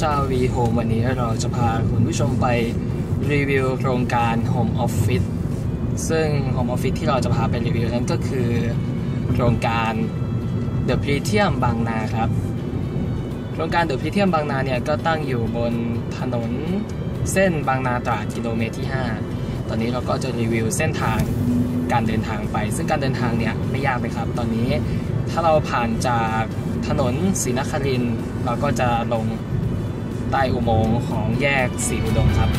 ชาวีโฮมวันนี้เราจะพาคุณผู้ชมไปรีวิวโครงการ Home Office ซึ่ง Home Office ที่เราจะพาไปรีวิวนั้นก็คือโครงการ The p r e t i u m บางนาครับ โครงการ The p r e t i u m บางนาเนี่ยก็ตั้งอยู่บนถนนเส้นบางนาตราดกิโลเมตรที่ 5 ตอนนี้เราก็จะรีวิวเส้นทางการเดินทางไป ซึ่งการเดินทางเนี่ยไม่ยากเลยครับ ตอนนี้ถ้าเราผ่านจากถนนศรีนครินเราก็จะลง ใต้อุโมงค์ของแยกสีอุดมครับ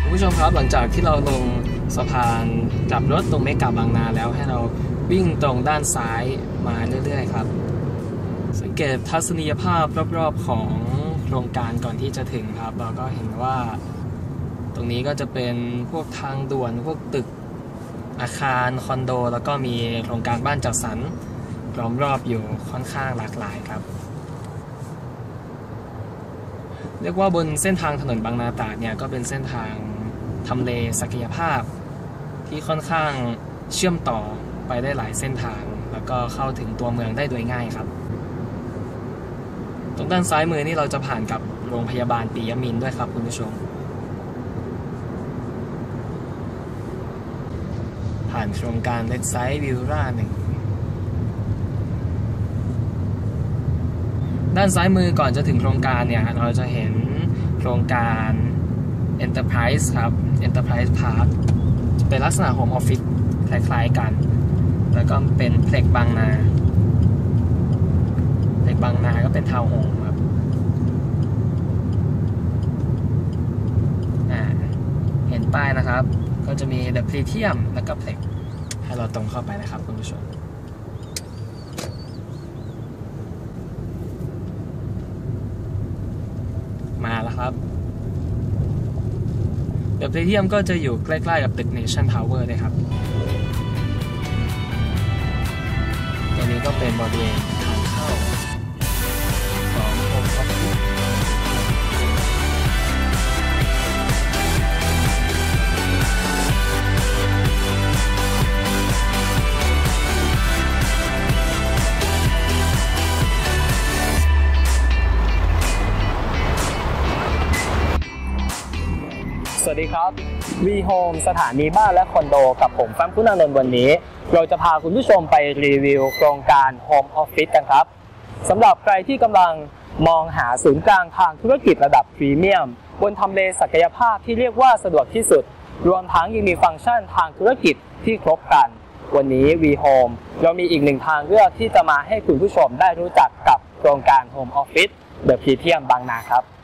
คุณผู้ชมครับหลังจากที่เราลงสะพานกลับรถตรงเมกาบางนาแล้วให้เราวิ่งตรงด้านซ้ายมาเรื่อยๆครับ สังเกตทัศนียภาพรอบๆของโครงการก่อนที่จะถึงครับ เราก็เห็นว่า ตรงนี้ก็จะเป็นพวกทางด่วนพวกตึกอาคารคอนโด แล้วก็มีโครงการบ้านจัดสรรล้อมรอบอยู่ค่อนข้างหลากหลายครับ เรียกว่าบนเส้นทางถนนบางนาตราดเนี่ยก็เป็นเส้นทางทำเลศักยภาพ ที่ค่อนข้างเชื่อมต่อไปได้หลายเส้นทาง แล้วก็เข้าถึงตัวเมืองได้โดยง่ายครับ ตรงด้านซ้ายมือนี่เราจะผ่านกับโรงพยาบาลปียมินด้วยครับคุณผู้ชม ผ่านโครงการเลดไซด์วิวราหนึ่งด้านซ้ายมือก่อนจะถึงโครงการเนี่ย เราจะเห็นโครงการ Enterprise ครับ Enterprise Park เป็นลักษณะ Home Office คล้ายๆกัน แล้วก็เป็นเพล็กบางนา บางนาก็เป็นทาวน์โฮมครับเห็นป้ายนะครับ ก็จะมี The Platinum แล้วก็เพล็กให้เราตรงเข้าไปนะครับคุณผู้ชมมาแล้วครับเดอะเพลเทียมก็จะอยู่ใกล้ๆกับตึก Nation Tower เลยครับตัวนี้ก็เป็นบริเวณ สวัสดีครับ V Home สถานีบ้านและคอนโด กับผมแฟมคุณานนท์วันนี้ เราจะพาคุณผู้ชมไปรีวิวโครงการ Home Office กันครับสำหรับใครที่กำลังมองหาศูนย์กลางทางธุรกิจระดับพรีเมียม บนทำเลศักยภาพที่เรียกว่าสะดวกที่สุด รวมทั้งยังมีฟังก์ชันทางธุรกิจที่ครบครัน วันนี้ V Home เรามีอีกหนึ่งทางเลือกที่จะมาให้คุณผู้ชมได้รู้จักกับโครงการ Home Office The p r e t i u m บางนาครับ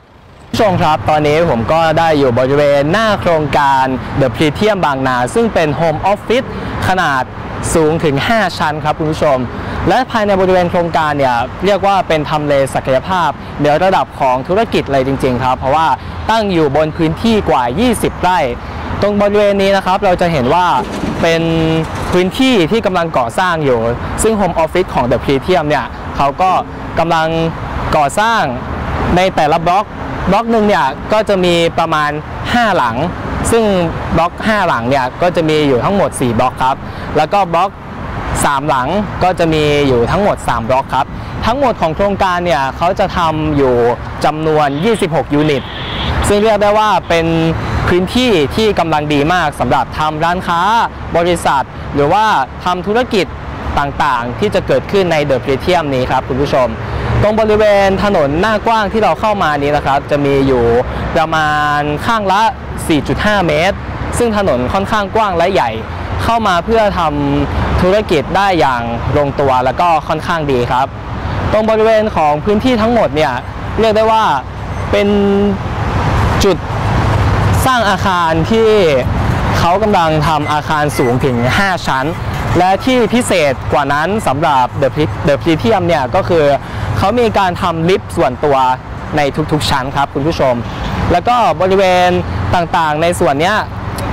ผู้ชมครับ ตอนนี้ผมก็ได้อยู่บริเวณหน้าโครงการ The p r e t i u m บางนา ซึ่งเป็น Home Office ขนาดสูงถึง 5 ชั้นครับคุณผู้ชม และภายในบริเวณโครงการเนี่ยเรียกว่าเป็นทำเลศักยภาพในระดับของธุรกิจเลยจริง ๆ ครับ เพราะว่าตั้งอยู่บนพื้นที่กว่า 20 ไร่ ตรงบริเวณนี้นะครับเราจะเห็นว่าเป็นพื้นที่ที่กำลังก่อสร้างอยู่ ซึ่ง Home Office ของ The p r e t i u m เนี่ยเขาก็กำลังก่อสร้างในแต่ละบล็อก บล็อกหนึ่งเนี่ยก็จะมีประมาณ 5 หลัง ซึ่งบล็อก 5 หลังเนี่ยก็จะมีอยู่ทั้งหมด 4 บล็อกครับ แล้วก็บล็อก 3 หลังก็จะมีอยู่ทั้งหมด 3 บล็อกครับ ทั้งหมดของโครงการเนี่ยเขาจะทำอยู่จำนวน 26 ยูนิต ซึ่งเรียกได้ว่าเป็นพื้นที่ที่กำลังดีมากสำหรับทำร้านค้า บริษัท หรือว่าทำธุรกิจต่างๆ ที่จะเกิดขึ้นในเดอะพรีเทียมนี้ครับคุณผู้ชม ตรงบริเวณถนนหน้ากว้างที่เราเข้ามานี้นะครับ จะมีอยู่ประมาณข้างละ 4.5 เมตร ซึ่งถนนค่อนข้างกว้างและใหญ่ เข้ามาเพื่อทำธุรกิจได้อย่างลงตัวแล้วก็ค่อนข้างดีครับ ตรงบริเวณของพื้นที่ทั้งหมดเนี่ยเรียกได้ว่าเป็นจุดสร้างอาคารที่เขากำลังทำอาคารสูงถึง 5 ชั้น และที่พิเศษกว่านั้นสำหรับ The Pri- The p r e t i u m เนี่ยก็คือ เขามีการทำลิฟต์ส่วนตัวในทุกๆชั้นครับคุณผู้ชม แล้วก็บริเวณต่างๆ ในส่วนนี้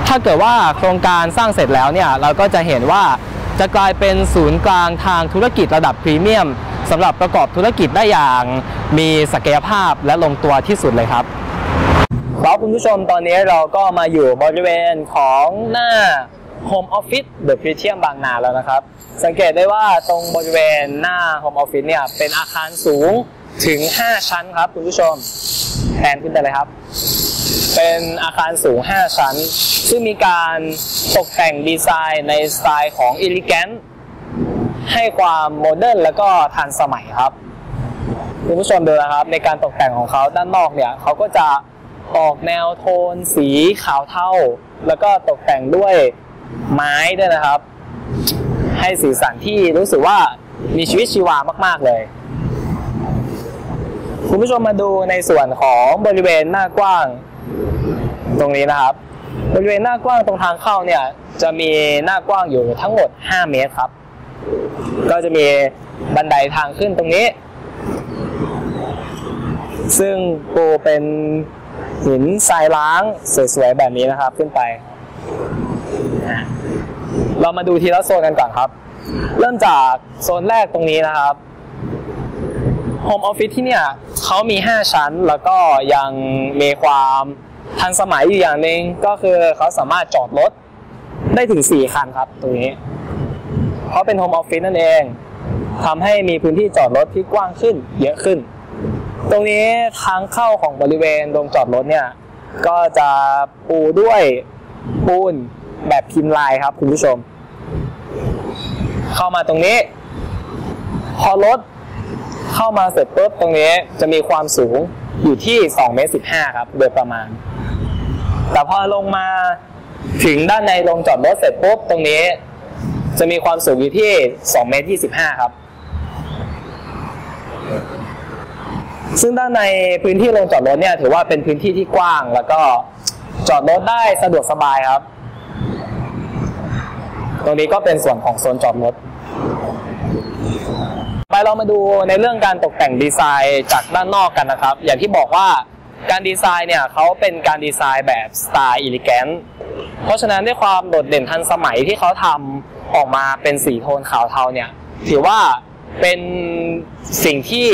ถ้าเกิดว่าโครงการสร้างเสร็จแล้วเนี่ยเราก็จะเห็นว่าจะกลายเป็นศูนย์กลางทางธุรกิจระดับพรีเมียมสำหรับประกอบธุรกิจได้อย่างมีศักยภาพและลงตัวที่สุดเลยครับครับคุณผู้ชมตอนนี้เราก็มาอยู่บริเวณของหน้า Home Office The p r e t i u m บางนาแล้วนะครับ สังเกตได้ว่าตรงบริเวณหน้า Home Office เนี่ยเป็นอาคารสูงถึง 5 ชั้นครับคุณผู้ชมแทนขึ้นไปเลยครับ เป็นอาคารสูง 5 ชั้น ซึ่งมีการตกแต่งดีไซน์ในสไตล์ของ Elegant ให้ความโมเดิร์นแล้วก็ทันสมัยครับคุณผู้ชมดูนะครับ ในการตกแต่งของเขาด้านนอกเนี่ยเขาก็จะออกแนวโทนสีขาวเทาแล้วก็ตกแต่งด้วย ไม้ด้วยนะครับ ให้สีสันที่รู้สึกว่ามีชีวิตชีวามาก ๆเลย คุณผู้ชมมาดูในส่วนของบริเวณหน้ากว้าง ตรงนี้นะครับ บริเวณหน้ากว้างตรงทางเข้าเนี่ยจะมีหน้ากว้างอยู่ทั้งหมด 5 เมตรครับ ก็จะมีบันไดทางขึ้นตรงนี้ ซึ่งปูเป็นหินทรายล้างสวยๆแบบนี้นะครับขึ้นไป เรามาดูทีละโซนกันก่อนครับ เริ่มจากโซนแรกตรงนี้นะครับ Home Office ที่เนี่ยเขามี 5 ชั้นแล้วก็ยังมีความทันสมัยอยู่อย่างหนึ่งก็คือเขาสามารถจอดรถได้ถึง 4 คันครับตรงนี้ เพราะเป็น Home Office นั่นเองทำให้มีพื้นที่จอดรถที่กว้างขึ้น เยอะขึ้น ตรงนี้ทางเข้าของบริเวณโรงจอดรถเนี่ยก็จะปูด้วยปูน แบบพิมพ์ลายครับคุณผู้ชม เข้ามาตรงนี้ พอรถเข้ามาเสร็จปุ๊บตรงนี้จะมีความสูงอยู่ที่2เมตร15 ครับ โดยประมาณ แต่พอลงมาถึงด้านในโรงจอดรถเสร็จปุ๊บตรงนี้ จะมีความสูงอยู่ที่2เมตร25 ครับ ซึ่งด้านในพื้นที่โรงจอดรถเนี่ย ถือว่าเป็นพื้นที่ที่กว้าง แล้วก็จอดรถได้สะดวกสบายครับ ตรงนี้ก็เป็นส่วนของโซนจอดรถไปเรามาดูในเรื่องการตกแต่งดีไซน์จากด้านนอกกันนะครับ อย่างที่บอกว่าการดีไซน์เนี่ยเขาเป็นการดีไซน์แบบสไตล์อิลิแกนเพราะฉะนั้นด้วยความโดดเด่นทันสมัยที่เขาทำออกมาเป็นสีโทนขาวเทาเนี่ยถือว่าเป็นสิ่งที่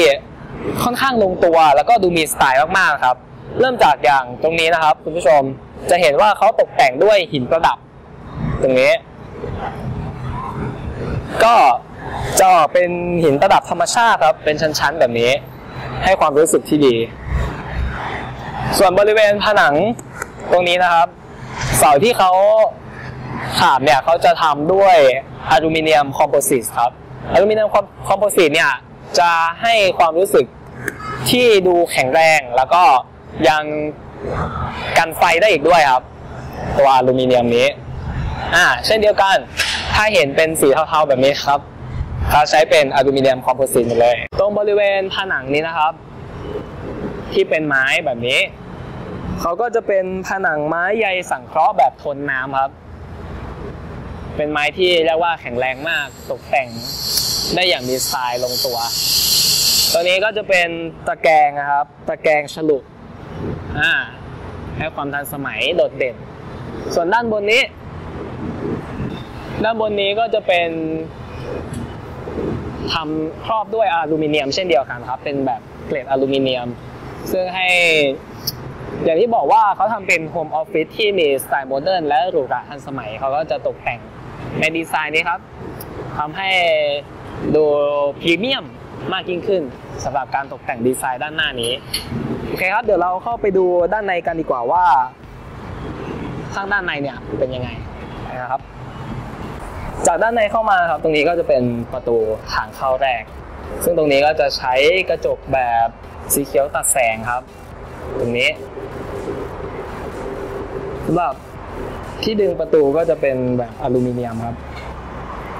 ค่อนข้างลงตัวแล้วก็ดูมีสไตล์มากๆครับ เริ่มจากอย่างตรงนี้นะครับ คุณผู้ชมจะเห็นว่าเขาตกแต่งด้วยหินประดับ ตรงนี้ ก็จะเป็นหินประดับธรรมชาติครับ เป็นชั้นๆแบบนี้ ให้ความรู้สึกที่ดี ส่วนบริเวณผนังตรงนี้นะครับ เสาที่เขาขาบเนี่ยเขาจะทำด้วยอลูมิเนียมคอมโพสิตครับอลูมิเนียมคอมโพสิตเนี่ยจะให้ความรู้สึกที่ดูแข็งแรงแล้วก็ยังกันไฟได้อีกด้วยครับ ตัวอลูมิเนียมนี้ อ่าเช่นเดียวกัน ถ้าเห็นเป็นสีเทาๆแบบนี้ครับเขาใช้เป็นอลูมิเนียมคอมโพสิตหมดเลย ตรงบริเวณผนังนี้นะครับ ที่เป็นไม้แบบนี้ เขาก็จะเป็นผนังไม้ใยสังเคราะห์แบบทนน้ำครับ เป็นไม้ที่เรียกว่าแข็งแรงมากตกแต่งได้อย่างมีสไตล์ลงตัว ตัวนี้ก็จะเป็นตะแกรงนะครับ ตะแกรงฉลุอ่าให้ความทันสมัยโดดเด่น ส่วนด้านบนนี้ ด้านบนนี้ก็จะเป็นทำครอบด้วยอลูมิเนียม เช่นเดียวกันครับ เป็นแบบเกรดอลูมิเนียม ซึ่งให้อย่างที่บอกว่าเขาทำเป็นโฮมออฟฟิศที่มีสไตล์โมเดิร์นและหรูหราทันสมัย เขาก็จะตกแต่งในดีไซน์นี้ครับทำให้ดูพรีเมียมมากยิ่งขึ้นสำหรับการตกแต่งดีไซน์ด้านหน้านี้โอเคครับ เดี๋ยวเราเข้าไปดูด้านในกันดีกว่าว่า ข้างด้านในเนี่ยเป็นยังไงนะครับ จากด้านในเข้ามาครับตรงนี้ก็จะเป็นประตูทางเข้าแรก ซึ่งตรงนี้ก็จะใช้กระจกแบบสีเขียวตัดแสงครับ ตรงนี้สำหรับที่ดึงประตูก็จะเป็นแบบอลูมิเนียมครับ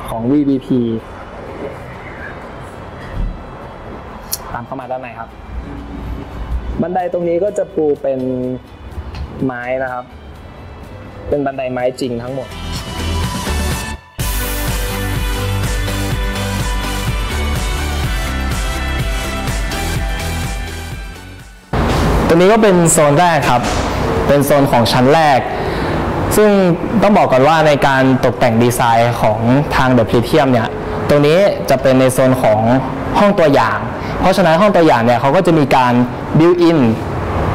ของ VVP ตามเข้ามาด้านในครับ บันไดตรงนี้ก็จะปูเป็นไม้นะครับ เป็นบันไดไม้จริงทั้งหมด วนี้ก็เป็นโซนแรกครับ เป็นโซนของชั้นแรก ซึ่งต้องบอกก่อนว่าในการตกแต่งดีไซน์ของทางเดอะพรีเทียมเนี่ย ตรงนี้จะเป็นในโซนของห้องตัวอย่าง เพราะฉะนั้นห้องตัวอย่างเนี่ยเขาก็จะมีการ build in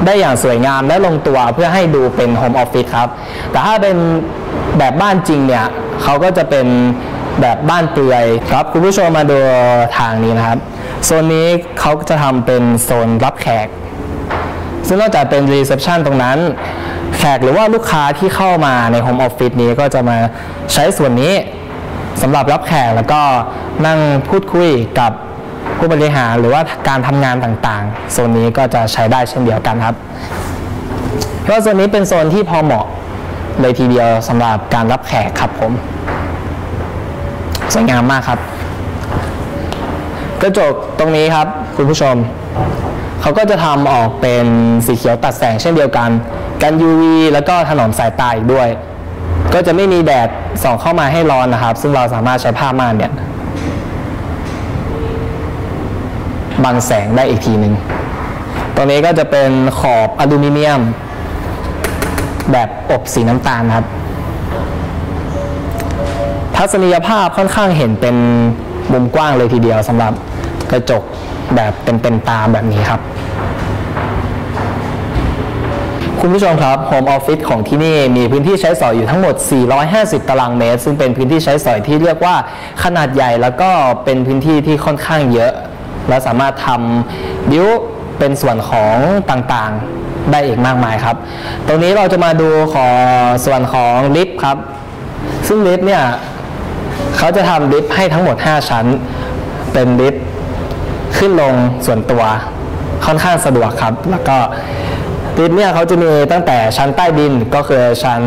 ได้อย่างสวยงามและลงตัวเพื่อให้ดูเป็นโฮมออฟฟิศครับ แต่ถ้าเป็นแบบบ้านจริงเนี่ยเขาก็จะเป็นแบบบ้านเปลือยครับคุณผู้ชมมาดูทางนี้นะครับ โซนนี้เขาจะทำเป็นโซนรับแขก ซึ่งนอกจากเป็นรีเซพชันตรงนั้น แขกหรือว่าลูกค้าที่เข้ามาในโฮมออฟฟิศนี้ก็จะมาใช้ส่วนนี้สำหรับรับแขกแล้วก็นั่งพูดคุยกับผู้บริหารหรือว่าการทำงานต่างๆโซนนี้ก็จะใช้ได้เช่นเดียวกันครับเพราะโซนนี้เป็นโซนที่พอเหมาะเลยทีเดียวสำหรับการรับแขกครับผมสวยงามมากครับ กระจกตรงนี้ครับคุณผู้ชม เขาก็จะทำออกเป็นสีเขียวตัดแสงเช่นเดียวกัน กัน UV แล้วก็ถนอมสายตาอีกด้วย ก็จะไม่มีแดดส่องเข้ามาให้ร้อนนะครับ ซึ่งเราสามารถใช้ผ้าม่านเนี่ยบังแสงได้อีกทีหนึ่งตรงนี้ก็จะเป็นขอบอลูมิเนียม แบบอบสีน้ำตาลครับ ทัศนียภาพค่อนข้างเห็นเป็นมุมกว้างเลยทีเดียวสำหรับกระจก แบบเป็นๆตาแบบนี้ครับ คุณผู้ชมครับโฮมออฟฟิศของที่นี่มีพื้นที่ใช้สอยอยู่ทั้งหมด 450 ตารางเมตร ซึ่งเป็นพื้นที่ใช้สอยที่เรียกว่าขนาดใหญ่แล้วก็เป็นพื้นที่ที่ค่อนข้างเยอะ และสามารถทำบิวเป็นส่วนของต่างๆได้อีกมากมายครับ ตรงนี้เราจะมาดูของส่วนของลิฟต์ครับ ซึ่งลิฟต์เนี่ยเขาจะทำลิฟต์ให้ทั้งหมด 5 ชั้น เป็นลิฟต์ ขึ้นลงส่วนตัวค่อนข้างสะดวกครับ แล้วก็ลิฟต์เนี่ยเขาจะมีตั้งแต่ชั้นใต้ดินก็คือชั้น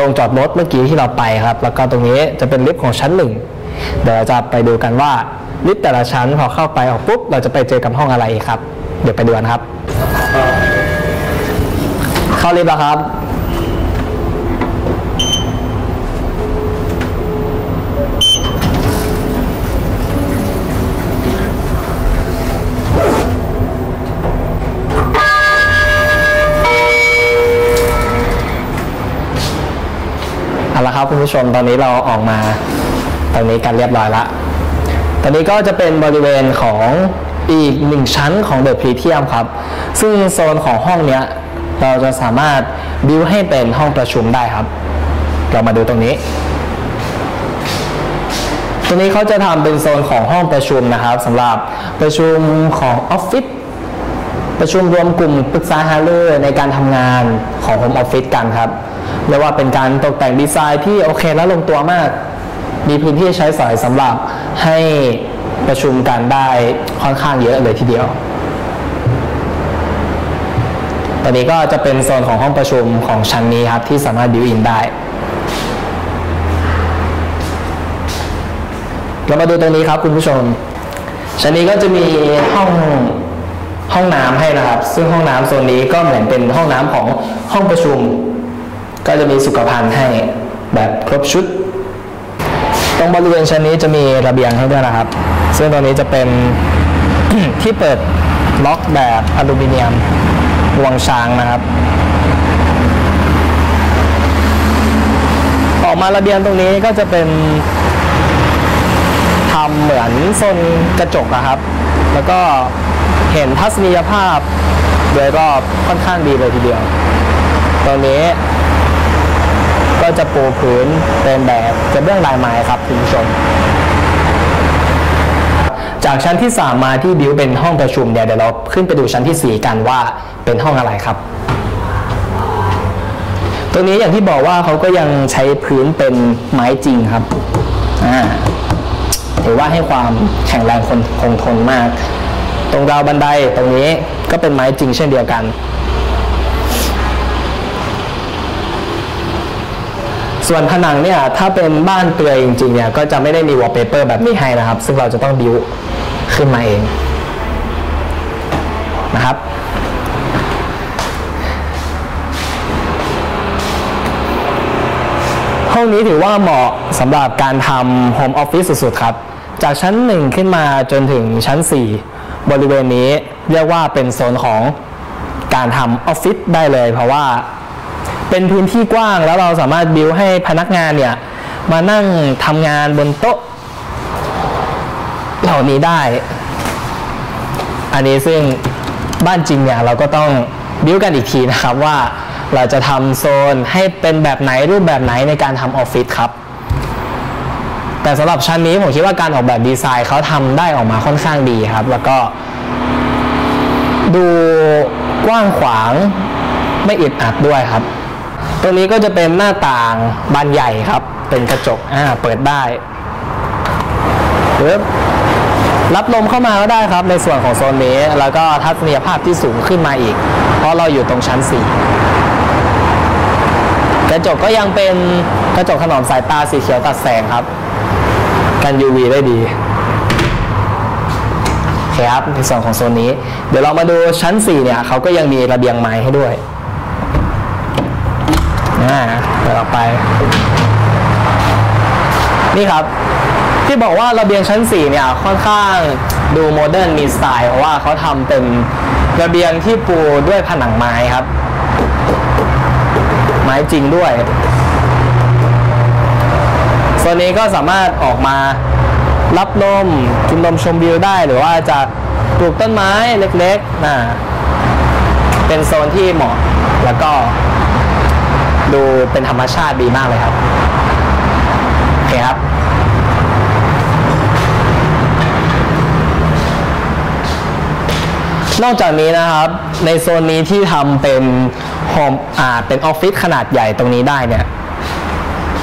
ลงจอดรถเมื่อกี้ที่เราไปครับ แล้วก็ตรงนี้จะเป็นลิฟต์ของชั้นหนึ่งเดี๋ยวเราจะไปดูกันว่าลิฟต์แต่ละชั้นพอเข้าไปออกปุ๊บเราจะไปเจอกับห้องอะไรครับ เดี๋ยวไปดูกันครับ เข้าลิฟต์แล้วครับ เอาละครับคุณผู้ชมตอนนี้เราออกมาตอนนี้กันเรียบร้อยละ ตอนนี้ก็จะเป็นบริเวณของอีกหนึ่งชั้นของเดอะพรีเทียมครับ ซึ่งโซนของห้องเนี้ยเราจะสามารถบิวให้เป็นห้องประชุมได้ครับ เรามาดูตรงนี้ ตรงนี้เขาจะทำเป็นโซนของห้องประชุมนะครับสำหรับประชุมของออฟฟิศประชุมรวมกลุ่มปรึกษาหารือในการทำงานของโฮมออฟฟิศกันครับ เรียกว่าเป็นการตกแต่งดีไซน์ที่โอเคและลงตัวมาก มีพื้นที่ใช้สอยสำหรับให้ประชุมกันได้ค่อนข้างเยอะเลยทีเดียว ตอนนี้ก็จะเป็นโซนของห้องประชุมของชั้นนี้ครับที่สามารถดิวอินได้ เรามาดูตรงนี้ครับคุณผู้ชม ชั้นนี้ก็จะมีห้องห้องน้ำให้นะครับ ซึ่งห้องน้ำโซนนี้ก็เหมือนเป็นห้องน้ำของห้องประชุม ก็จะมีสุขภัณฑ์ให้แบบครบชุด ตรงบริเวณชั้นนี้จะมีระเบียงให้ด้วยนะครับ ซึ่งตรงนี้จะเป็นที่เปิดล็อกแบบอลูมิเนียมวงช้างนะครับ ออกมาระเบียงตรงนี้ก็จะเป็นทำเหมือนโซนกระจกอะครับ แล้วก็เห็นทัศนียภาพโดยรอบค่อนข้างดีเลยทีเดียว ตรงนี้ ก็จะปูพื้นเป็นแบบกระเบื้องลายไม้ครับคุณผู้ชม จากชั้นที่ 3 มาที่บิวเป็นห้องประชุมเนี่ยเดี๋ยวเราขึ้นไปดูชั้นที่ 4 กันว่าเป็นห้องอะไรครับ ตรงนี้อย่างที่บอกว่าเขาก็ยังใช้พื้นเป็นไม้จริงครับถือว่าให้ความแข็งแรงคงทนมาก ตรงราวบันไดตรงนี้ก็เป็นไม้จริงเช่นเดียวกัน ส่วนผนังเนี่ยถ้าเป็นบ้านเปลือยจริงๆเนี่ยก็จะไม่ได้มีวอลเปเปอร์แบบนี้ให้นะครับ ซึ่งเราจะต้องดิวขึ้นมาเองนะครับห้องนี้ถือว่าเหมาะสำหรับการทำโฮมออฟฟิศสุดๆครับ จากชั้น 1 ขึ้นมาจนถึงชั้น 4 บริเวณนี้เรียกว่าเป็นโซนของการทำออฟฟิศได้เลย เพราะว่า เป็นพื้นที่กว้างแล้วเราสามารถบิวให้พนักงานเนี่ยมานั่งทำงานบนโต๊ะ เหล่านี้ได้ อันนี้ซึ่งบ้านจริงเนี่ยเราก็ต้องบิวกันอีกทีนะครับว่าเราจะทำโซนให้เป็นแบบไหนรูปแบบไหนในการทำออฟฟิศครับ แต่สำหรับชั้นนี้ผมคิดว่าการออกแบบดีไซน์เขาทำได้ออกมาค่อนข้างดีครับ แล้วก็ ดูกว้างขวางไม่อึดอัดด้วยครับ ตรงนี้ก็จะเป็นหน้าต่างบานใหญ่ครับ เป็นกระจกอ่าเปิดได้ปึ๊บรับลมเข้ามาก็ได้ครับในส่วนของโซนนี้ แล้วก็ทัศนียภาพที่สูงขึ้นมาอีก เพราะเราอยู่ตรงชั้น 4 กระจกก็ยังเป็นกระจกถนอมสายตาสีเขียวตัดแสงครับ กัน UV ได้ดีโอเคครับในส่วนของโซนนี้ เดี๋ยวเรามาดูชั้น 4 เนี่ยเขาก็ยังมีระเบียงไม้ให้ด้วย อ่าเปิดออกไป นี่ครับ ที่บอกว่าระเบียงชั้น 4 เนี่ย ค่อนข้างดูโมเดิร์นมีสไตล์เพราะว่าเขาทำเป็นระเบียงที่ปูด้วยผนังไม้ครับ ไม้จริงด้วยโซนนี้ก็สามารถออกมารับลมกินลมชมวิวได้หรือว่าจะปลูกต้นไม้เล็กๆนะเป็นโซนที่เหมาะแล้วก็ ดูเป็นธรรมชาติดีมากเลยครับ โอเคครับ นอกจากนี้นะครับ ในโซนนี้ที่ทำเป็นโฮมอ่าเป็นออฟฟิศขนาดใหญ่ตรงนี้ได้เนี่ย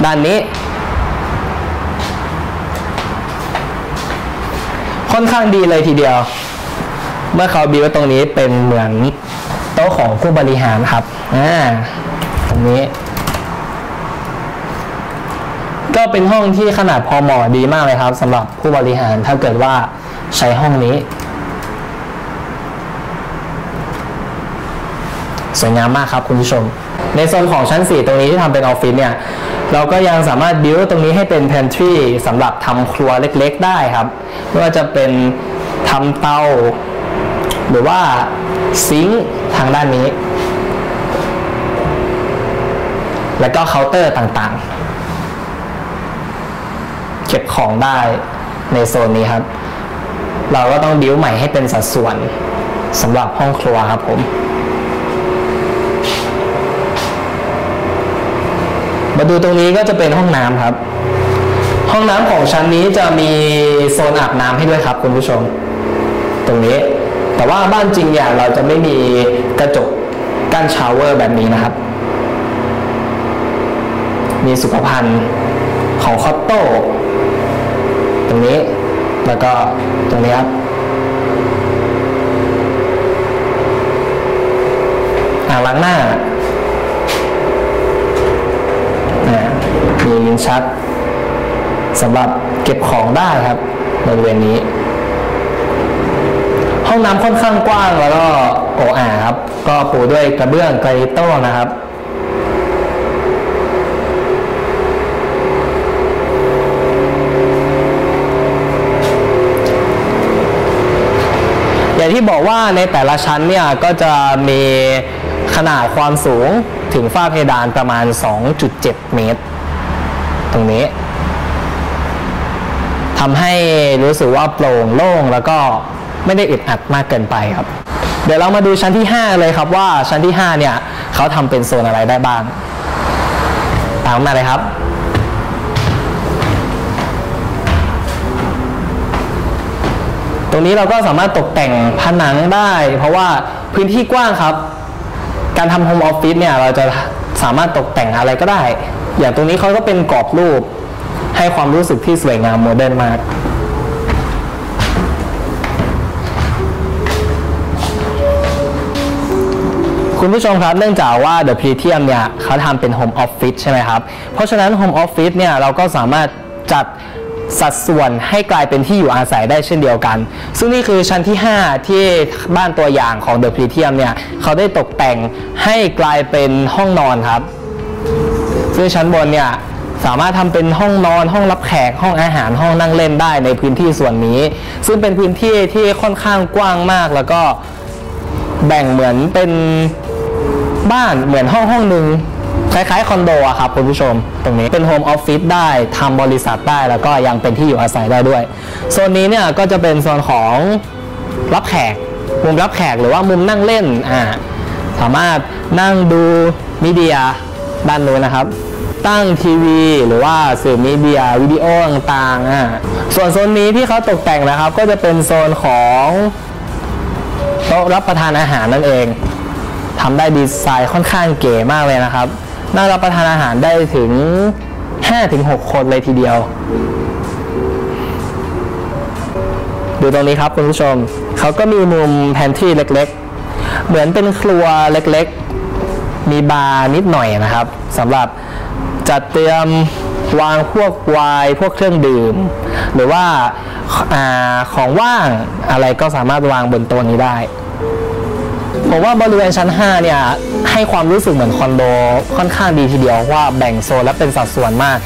ด้านนี้ค่อนข้างดีเลยทีเดียว เมื่อเขาบิวตรงนี้เป็นเหมือนโต๊ะของผู้บริหารครับ อ่า รงนี้ ก็เป็นห้องที่ขนาดพอเหมาะดีมากเลยครับสำหรับผู้บริหารถ้าเกิดว่าใช้ห้องนี้ สวยงามมากครับคุณผู้ชม ในโซนของชั้น 4 ตรงนี้ที่ทำเป็นออฟฟิศเนี่ย เราก็ยังสามารถบิวตรงนี้ให้เป็น pantry สำหรับทำครัวเล็กๆ ได้ครับไม่ว่าจะเป็นทำเตา หรือว่าซิงค์ทางด้านนี้ แล้วก็เคาน์เตอร์ต่างๆ เก็บของได้ในโซนนี้ครับ เราก็ต้องบิวใหม่ให้เป็นสัดส่วนสำหรับห้องครัวครับผมมาดูตรงนี้ก็จะเป็นห้องน้ำครับ ห้องน้ำของชั้นนี้จะมีโซนอาบน้ำให้ด้วยครับคุณผู้ชม ตรงนี้ แต่ว่าบ้านจริงเนี่ยเราจะไม่มีกระจกกั้นชาวเวอร์แบบนี้นะครับ มีสุขภัณฑ์ของคอตโต้ตรงนี้แล้วก็ตรงนี้ครับอ่างล้างหน้าอ่ามีลิ้นชักสำหรับเก็บของได้ครับบริเวณนี้ ห้องน้ำค่อนข้างกว้างแล้วก็โออาครับ ก็ปูด้วยกระเบื้องไกรโต้นะครับ อย่างที่บอกว่าในแต่ละชั้นเนี่ยก็จะมีขนาดความสูงถึงฝ้าเพดานประมาณ 2.7 เมตร ตรงนี้ทำให้รู้สึกว่าโปร่งโล่งแล้วก็ไม่ได้อึดอัดมากเกินไปครับ เดี๋ยวเรามาดูชั้นที่ 5 เลยครับว่าชั้นที่ 5 เนี่ยเขาทำเป็นโซนอะไรได้บ้าง ตามมาเลยครับ รงนี้เราก็สามารถตกแต่งผนังได้ เพราะว่าพื้นที่กว้างครับ การทำโฮมออฟฟิศเนี่ยเราจะสามารถตกแต่งอะไรก็ได้ อย่างตรงนี้เขาก็เป็นกรอบรูป ให้ความรู้สึกที่สวยงามโมเดิร์นมากคุณผู้ชมครับเนื่องจากว่า The p r e t i u m เนี่ยเขาทำเป็น Home Office ใช่ไหมครับ เพราะฉะนั้น Home Office เนี่ยเราก็สามารถจัด สัดส่วนให้กลายเป็นที่อยู่อาศัยได้เช่นเดียวกัน ซึ่งนี่คือชั้นที่ 5 ที่บ้านตัวอย่างของ The p r e t i u m เนี่ยเขาได้ตกแต่งให้กลายเป็นห้องนอนครับ ซึ่งชั้นบนเนี่ยสามารถทำเป็นห้องนอนห้องรับแขกห้องอาหารห้องนั่งเล่นได้ในพื้นที่ส่วนนี้ ซึ่งเป็นพื้นที่ที่ค่อนข้างกว้างมากแล้วก็แบ่งเหมือนเป็นบ้านเหมือนห้องห้องหนึ่ง คล้ายๆคอนโดอะครับคุณผู้ชม ตรงนี้เป็นโฮมออฟฟิศได้ทำบริษัทได้แล้วก็ยังเป็นที่อยู่อาศัยได้ด้วยโซนนี้เนี่ยก็จะเป็นโซนของรับแขกมุมรับแขกหรือว่ามุมนั่งเล่นอ่าสามารถนั่งดูมีเดียด้านนู้นนะครับ ตั้งทีวีหรือว่าสื่อมีเดียวิดีโอต่างๆอ่าส่วนโซนนี้ที่เขาตกแต่งนะครับ ก็จะเป็นโซนของโต๊ะรับประทานอาหารนั่นเองทำได้ดีไซน์ค่อนข้างเก๋มากเลยนะครับ น่ารับประทานอาหารได้ถึง 5-6 คนเลยทีเดียว ดูตรงนี้ครับคุณผู้ชม เขาก็มีมุมแพนทรีเล็กๆ เหมือนเป็นครัวเล็กๆ มีบาร์นิดหน่อยนะครับสำหรับจัดเตรียมวางพวกไวน์พวกเครื่องดื่ม หรือว่าอาของว่างอะไรก็สามารถวางบนโต๊ะนี้ได้ บอกว่าบริเวณชั้น 5 เนี่ย ให้ความรู้สึกเหมือนคอนโดค่อนข้างดีทีเดียวว่าแบ่งโซนและเป็นสัดส่วนมาก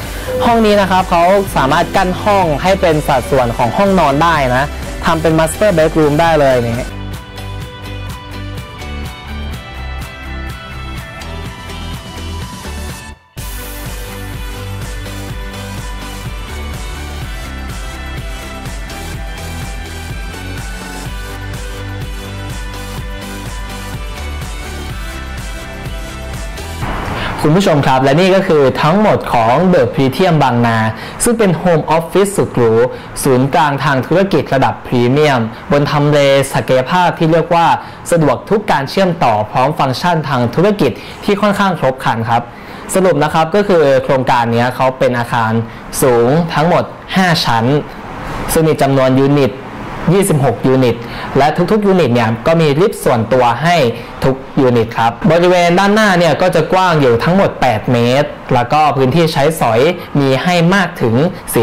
ห้องนี้นะครับเขาสามารถกั้นห้องให้เป็นสัดส่วนของห้องนอนได้นะทำเป็นมาสเตอร์เบดรูมได้เลยนี่ คุณผู้ชมครับ และนี่ก็คือทั้งหมดของเดอะพรีเทียมบางนา ซึ่งเป็นโฮมออฟฟิศสุดหรูศูนย์กลางทางธุรกิจระดับพรีเมียม บนทำเลศักยภาพที่เรียกว่าสะดวกทุกการเชื่อมต่อพร้อมฟังก์ชันทางธุรกิจที่ค่อนข้างครบครันครับสรุปนะครับก็คือโครงการนี้เขาเป็นอาคารสูงทั้งหมด 5 ชั้น ซึ่งมีจำนวนยูนิต 26 ยูนิต และทุกๆ ยูนิตเนี่ยก็มีลิฟต์ส่วนตัวให้ทุกยูนิตครับ บริเวณด้านหน้าเนี่ยก็จะกว้างอยู่ทั้งหมด 8 เมตร แล้วก็พื้นที่ใช้สอยมีให้มากถึง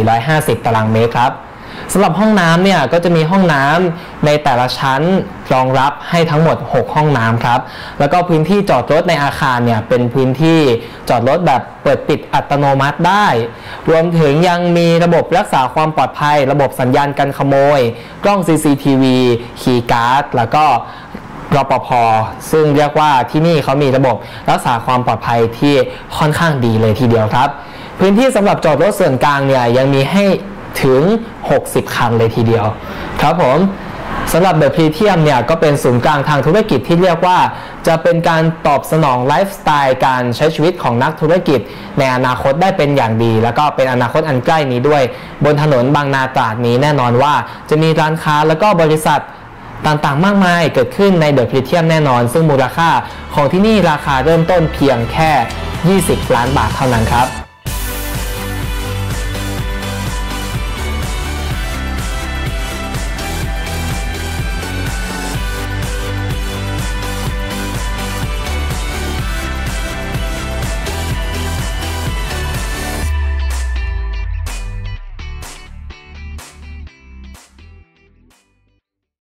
450 ตารางเมตรครับ สำหรับห้องน้ำเนี่ยก็จะมีห้องน้ำในแต่ละชั้นรองรับให้ทั้งหมด 6 ห้องน้ำครับ แล้วก็พื้นที่จอดรถในอาคารเนี่ยเป็นพื้นที่จอดรถแบบเปิดปิดอัตโนมัติได้ รวมถึงยังมีระบบรักษาความปลอดภัย ระบบสัญญาณกันขโมย กล้อง CCTV คีย์การ์ดแล้วก็รปภซึ่งเรียกว่าที่นี่เขามีระบบรักษาความปลอดภัยที่ค่อนข้างดีเลยทีเดียวครับ พื้นที่สำหรับจอดรถส่วนกลางเนี่ยยังมีให้ ถึง 60 คันเลยทีเดียว ครับผมสำหรับเดอะพรีเทียมเนี่ยก็เป็นศูนย์กลางทางธุรกิจที่เรียกว่า จะเป็นการตอบสนองไลฟ์สไตล์การใช้ชีวิตของนักธุรกิจ ในอนาคตได้เป็นอย่างดี แล้วก็เป็นอนาคตอันใกล้นี้ด้วย บนถนนบางนาตราดนี้แน่นอนว่า จะมีร้านค้าแล้วก็บริษัทต่างๆ มากมายเกิดขึ้นในเดอะพรีเทียมแน่นอน ซึ่งมูลค่าของที่นี่ราคาเริ่มต้นเพียงแค่ 20 ล้านบาทเท่านั้นครับ